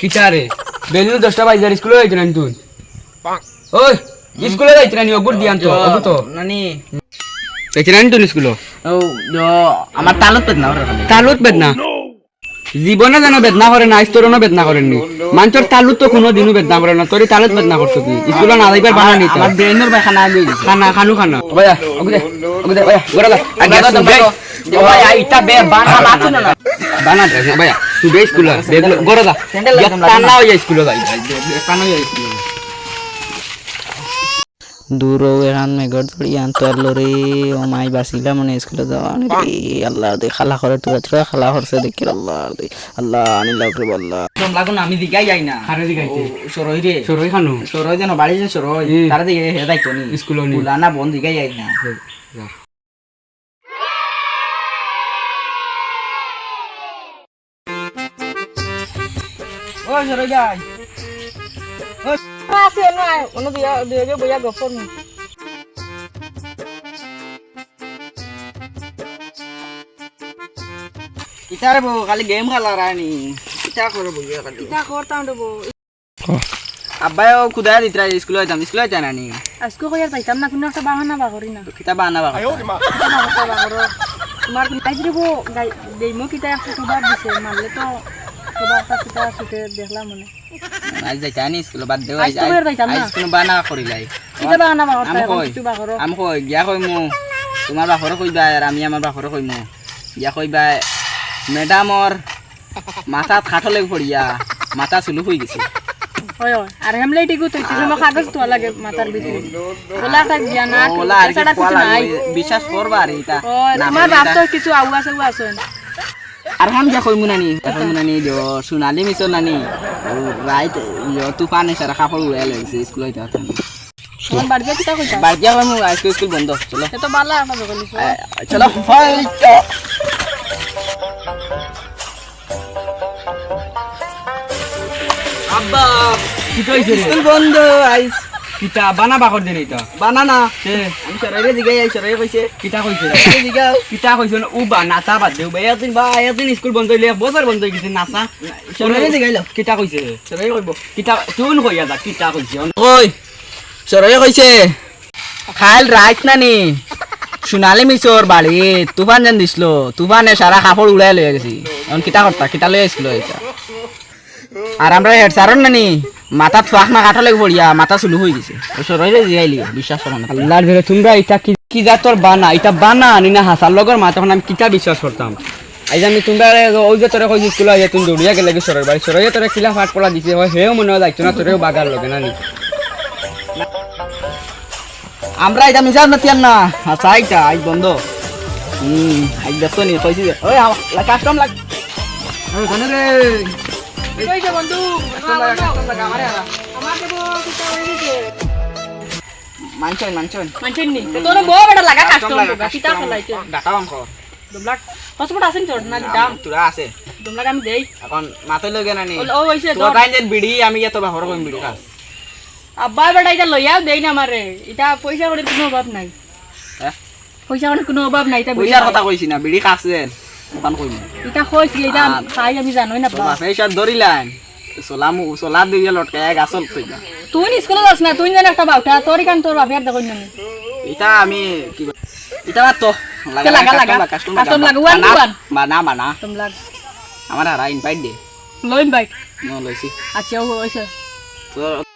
কিটা রে বেলু দশটা বাজার স্কুলে যাইতে না তুই ওই স্কুলে যাইতে না অগুর দিয়ান তো অগু তো নানি যাইতে না তুই স্কুলে ও ও, আমার তালত পেত না ওরা খালি তালুত বেদনা জীবনে যেন বেদনা করে না স্তরণও বেদনা করেননি মানুষের তালুত তো কোনো দিনও বেদনা করে না তোর তালুত বেদনা করছ তুই স্কুলে না যাইবার বানা নিতে আমার ব্রেনের ভাই খানা খানা খানু খানা বয়া অগু দে অগু গোরা দা আগে বাবা, ভাই আইতা বে বানা না বানা দে সুবে স্কুলে বেগ দা লাগাম, লাগাম। স্কুলে যাই টানা হয়ে স্কুলে দূর এখান মেঘর ধরি আনতো আল্লো রে ও মাই বাসিলা মানে স্কুলে যাওয়া রে। আল্লাহ দে খালা করে তুই তুই খালা করছে দেখি। আল্লাহ দে আল্লাহ আনিল্লাহ করে বল্লা তোম লাগুন আমি দিগাই যাই না। খারে দিগাইতে সরই রে। সরই খানু। সরই যেন বাড়ি যে সরই। হুম। তারা দিকে হে দায়িত্ব নি। স্কুলে নি। বুলানা বন দিগাই যাই না। ও সরই যাই আছে না অন্য দিয়া দিয়ে বইয়া গফর নি ইতারে বউ খালি গেম খেলা রানি ইতা করে বইয়া খালি তা করতাম দেবো আব্বাইও খুদায় দিতরা স্কুলে যাইতাম স্কুলে যাই নানি আজকে কইয়ার পাইতাম না কোনো একটা বাহানা বাগরি না কিতা বানা বাবা বাহানা বাগর তোমার আইজ দেবো দেইমো কিতা খবর দিছে মারলে তো দেখলাম মনে? আজ যাইতা নি স্কুলে বাদ দেও আজ তো বের যাইতাম না। আজ কোনো বানা করিলাই কিতা বাহানা বাগর আমি কই আমি কই গিয়া কইমু তোমার বাপরে কইবা আর আমি আমার বাপরে কইমু গিয়া কইবা ম্যাডামর মাথাত খাটলে পড়িয়া মাথা চুলু হয়ে গেছে হয় হয়। আর হেমলে টিকু তুই কিছু কাগজ তো লাগে মাথার ভিতরে ওলা একটা জ্ঞান না ওলা আর কি এছাড়া কোয়া কিছু নাই বিশ্বাস করবা আর এটা মানে বাপ তো কিছু আউয়া সাউয়া আছে। আর হাম গিয়া কইমু নানি কইমু নানি দ সোনালি মিছর নানি। ও রাইট ইয় তুফান এসে কাপড় উড়াই লাগিছে স্কুল হইতে হতাম তোমার কিতা কইতা বাড়িয়া কইমু আজকে স্কুল বন্ধ চলো। এ তো বালা চলো হইতো আব্বা কি কইছে স্কুল বন্ধ আইস কিটা বানা বাকর দে এটা বানানা আমি সরাইরে জিগাই আই সরাই কইছে কিটা কইছে সরাইরে জিগাও। কিটা কইছে উ বা নাচা বাদ দেও। ভাই একদিন বা একদিন স্কুল বন্ধ হইলে বছর বন্ধ হয়ে গেছে নাচা। সরাইরে জিগাইল কিটা কইছে সরাই কইব কিটা তুন কইয়া যা কিটা কইছে কই সরাই কইছে খাইল রাইত নানি। সোনালি মিছর বাড়ি তুফান যেন দিছিল। তুফানে সারা কাপড় উড়াই লয়ে গেছি। এখন কিতা করতা কিতা লয়ে আসছিল এটা আর আমরা হেড স্যারন নানি। মাথা ফাঁক না কাটা লাগে পড়িয়া মাথা চুলু হয়ে গেছে। সরাইরে জিগাইলি বিশ্বাস করো না আল্লাহর ধরে তোমরা এটা কি কি যা তোর বানা? এটা বানা আনি না হাসার লগর মা তখন আমি কিটা বিশ্বাস করতাম আজ আমি তোমরা ওই যে তোরা কইছি স্কুলে আইয়া তুমি দৌড়িয়া গেলে সরের বাড়ি সরাইয়া তোরা কিলা ফাট পড়া দিছে হয় হেও মনে হয় না তোরেও বাগার লগে না নি? আমরা এটা মিশাল না তিয়ান না। আচ্ছা আইটা আজ বন্ধ। হুম আজ দেখতো নি কইছি যে ওই কাস্টম লাগ কি কইছে বন্ধু? আমার দেবো কিতা গেছে মানছই মানছই মানছেন নি তোর বউ বেটা লাগা কাস্টম কিতা ফলাইছে। ডাটাও অঙ্ক দুমলাক হসপিটাল আছেন চোর না দাম তোরা আছে। দুমলাক আমি দেই। এখন মাথায় লগে না? নি ও হইছে তোর কাইন যে বিড়ি আমি এত বাহর কইম বিড়ি খাস আব্বা বেটা এটা দেই না আমারে এটা পয়সা করে কোনো অভাব নাই? পয়সা করে কোনো অভাব নাই এটা পয়সার কথা কইছি না বিড়ি খাসছেন ওখান কইম এটা কইছি এটা খাই আমি জানোই না তো বাপে সব ধরিলাম সোলাম সোলা দিয়ে লটকায় গাছল তুই তুই স্কুলে যাস না তুই জান একটা বাউটা তোর কান তোর বাপের দেখুন না এটা আমি কি এটা তে লাগা, লাগা। লাগা, one to. One. বানা বানা তোমলাক আমার হারা ইনভাইট দে লইন বাইক মই লৈছি আচ্ছা ও হইছে তোর